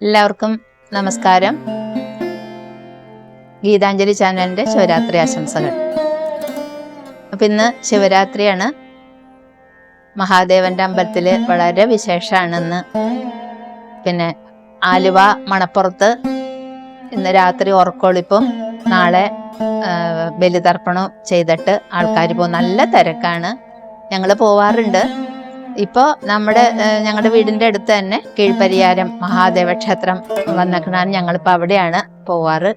എല്ലാവർക്കും നമസ്കാരം. ഗീതാഞ്ജലി ചാനലിന്റെ ശിവരാത്രി ആശംസകൾ. അപ്പം ഇന്ന് ശിവരാത്രിയാണ്. മഹാദേവന്റെ അമ്പലത്തിൽ വളരെ വിശേഷമാണെന്ന് പിന്നെ ആലുവ മണപ്പുറത്ത് ഇന്ന് രാത്രി ഉറക്കൊളിപ്പും നാളെ ബലിതർപ്പണം ചെയ്തിട്ട് ആൾക്കാർ പോകും. നല്ല തിരക്കാണ്. ഞങ്ങൾ പോവാറുണ്ട്. ഇപ്പോൾ നമ്മുടെ ഞങ്ങളുടെ വീടിന്റെ അടുത്ത് തന്നെ കീഴ്പരിയാരം മഹാദേവ ക്ഷേത്രം വന്നേക്കണാണ് ഞങ്ങളിപ്പോൾ അവിടെയാണ് പോവാറ്.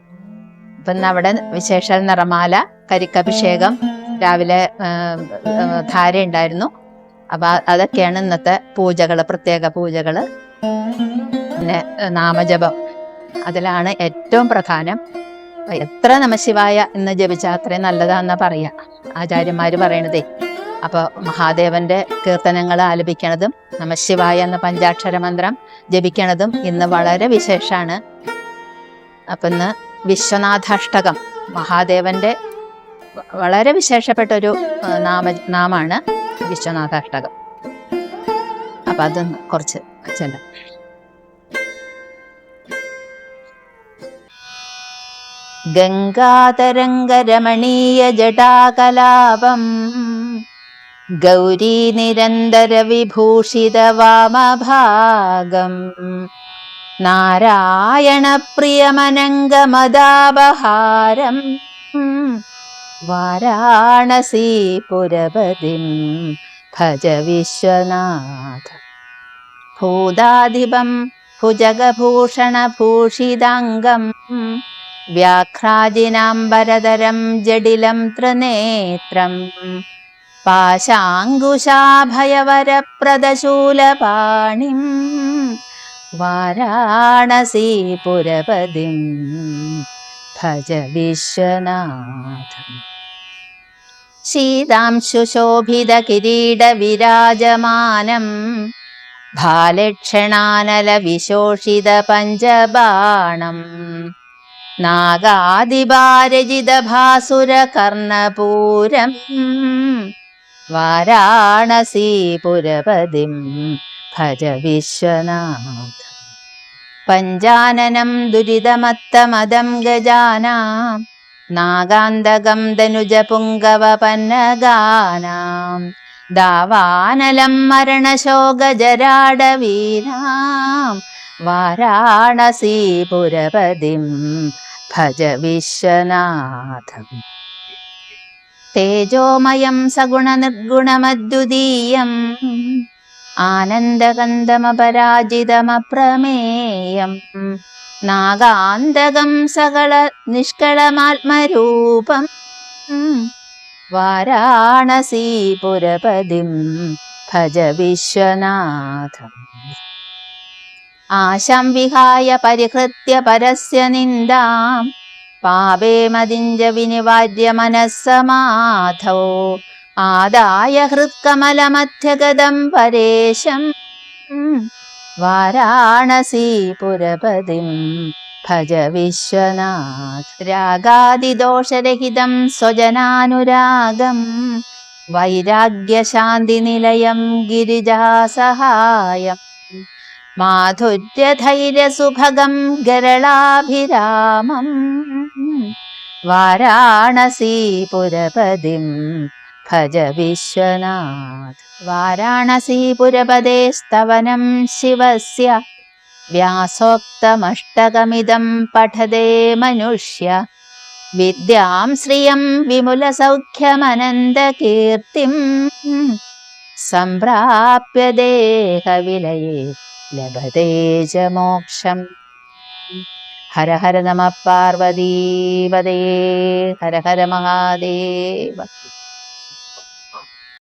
ഇപ്പം ഇന്ന് അവിടെ വിശേഷ നിറമാല കരിക്കഭിഷേകം രാവിലെ ധാരയുണ്ടായിരുന്നു ആ, ധാര ഉണ്ടായിരുന്നു. അപ്പം അതൊക്കെയാണ് ഇന്നത്തെ പൂജകൾ പ്രത്യേക പൂജകൾ പിന്നെ നാമജപം. അതിലാണ് ഏറ്റവും പ്രധാനം. എത്ര നമശിവായ ഇന്ന് ജപിച്ചാൽ അത്രയും നല്ലതാന്നാ പറയാ. ആചാര്യന്മാര് പറയണതേ. അപ്പോൾ മഹാദേവന്റെ കീർത്തനങ്ങൾ ആലപിക്കണതും നമശിവായ എന്ന പഞ്ചാക്ഷര മന്ത്രം ജപിക്കണതും ഇന്ന് വളരെ വിശേഷമാണ് അപ്പം ഇന്ന് വിശ്വനാഥാഷ്ടകം മഹാദേവന്റെ വളരെ വിശേഷപ്പെട്ട ഒരു നാമ നാമാണ് വിശ്വനാഥാഷ്ടകം. അപ്പം അതൊന്ന് കുറച്ച് ചെല്ലാം ഗംഗാതരംഗരമണീയ ജടാകലാപം ഗൗരീ നിരന്തര വിഭൂഷിത വാമഭാഗം. നാരായണ പ്രിയമനംഗമദാപഹാരം വാരാണസീപുരപതിം ഭജ വിശ്വനാഥ. ഭൂതാധിപം ഭുജഗഭൂഷണഭൂഷിതാംഗം വ്യാഘ്രാജിനാംബരതരം ജഡിലം ത്രിനേത്രം. പാശാങ്കുശാഭയവരപ്രദശൂലപാണിം വാരാണസീപുരപതിം ഭജ വിശ്വനാഥം. ശീതാംശുശോഭിത കിരീട വിരാജമാനം വാരാണസീപുരപതിം ഭജ വിശ്വനാഥ. പഞ്ചാനനം ദുരിതമത്തമദം ഗജാനാം. നാഗാന്തകം ധനുജപുങ്കവപന്നഗാനാം ദാവാനലം മരണശോകജരാടവീനാം വാരാണസീപുരപതിം ഭജ വിശ്വനാഥം. തേജോമയം സഗുണനിർഗുണമദ്വിതീയം. ആനന്ദകന്ദമപരാജിതമപ്രമേയം നാഗാന്തകം സകള നിഷ്കളമാത്മരൂപം. വാരാണസീപുരപതിം ഭജ വിശ്വനാഥം. ആശം വിഹായ പരിഹൃത്യ പരസ്യ നിന്ദാം. പാപേ മതിഞ്ച വിനിവാര്യ മനസ്സമാധോ. ആദായ ഹൃത്കമലമധ്യഗതം പരേശം. വാരാണസീപുരപതിം ഭജ വിശ്വനാഥ്. രാഗാദിദോഷരഹിതം സ്വജനാനുരാഗം. വൈരാഗ്യശാന്തിനിലയം ഗിരിജാസഹായം. മാധുര്യധൈര്യസുഭഗം ഗരളാഭിരാമം. വാരാണസീപുരപതിം ഭജ വിശ്വനാഥ്. വാരാണസീപുരപദേ സ്തവനം ശിവസ്യ. വ്യാസോക്തമഷ്ടകമിതം പഠതേ മനുഷ്യ. വിദ്യാം ശ്രിയം വിമുലസൗഖ്യമനന്തകീർത്തിം സംപ്രാപ്യ ദേഹവിലയേ ലഭതേ ച മോക്ഷം. ഹര ഹര നമ പാർവതീപതേ ഹര ഹര മഹാദേവ.